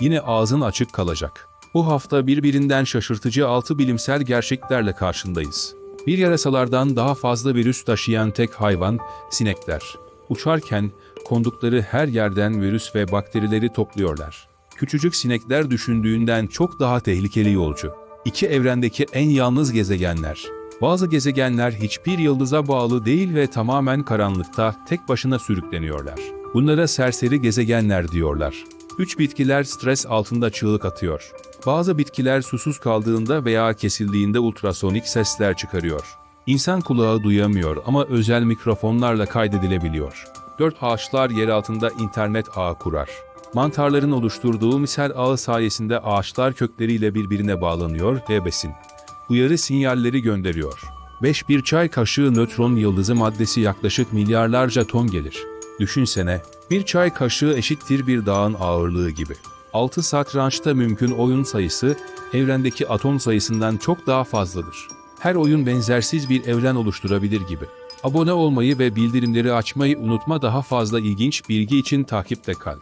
yine ağzın açık kalacak. Bu hafta birbirinden şaşırtıcı altı bilimsel gerçeklerle karşındayız. Bir yarasalardan daha fazla virüs taşıyan tek hayvan, sinekler. Uçarken kondukları her yerden virüs ve bakterileri topluyorlar. Küçücük sinekler düşündüğünden çok daha tehlikeli yolcu. İki evrendeki en yalnız gezegenler. Bazı gezegenler hiçbir yıldıza bağlı değil ve tamamen karanlıkta tek başına sürükleniyorlar. Bunlara serseri gezegenler diyorlar. Üç bitkiler stres altında çığlık atıyor. Bazı bitkiler susuz kaldığında veya kesildiğinde ultrasonik sesler çıkarıyor. İnsan kulağı duyamıyor ama özel mikrofonlarla kaydedilebiliyor. Dört ağaçlar yer altında internet ağı kurar. Mantarların oluşturduğu misal ağı sayesinde ağaçlar kökleriyle birbirine bağlanıyor ve besin, uyarı sinyalleri gönderiyor. 5 bir çay kaşığı nötron yıldızı maddesi yaklaşık milyarlarca ton gelir. Düşünsene, bir çay kaşığı eşittir bir dağın ağırlığı gibi. 6 satrançta mümkün oyun sayısı, evrendeki atom sayısından çok daha fazladır. Her oyun benzersiz bir evren oluşturabilir gibi. Abone olmayı ve bildirimleri açmayı unutma daha fazla ilginç bilgi için takipte kal.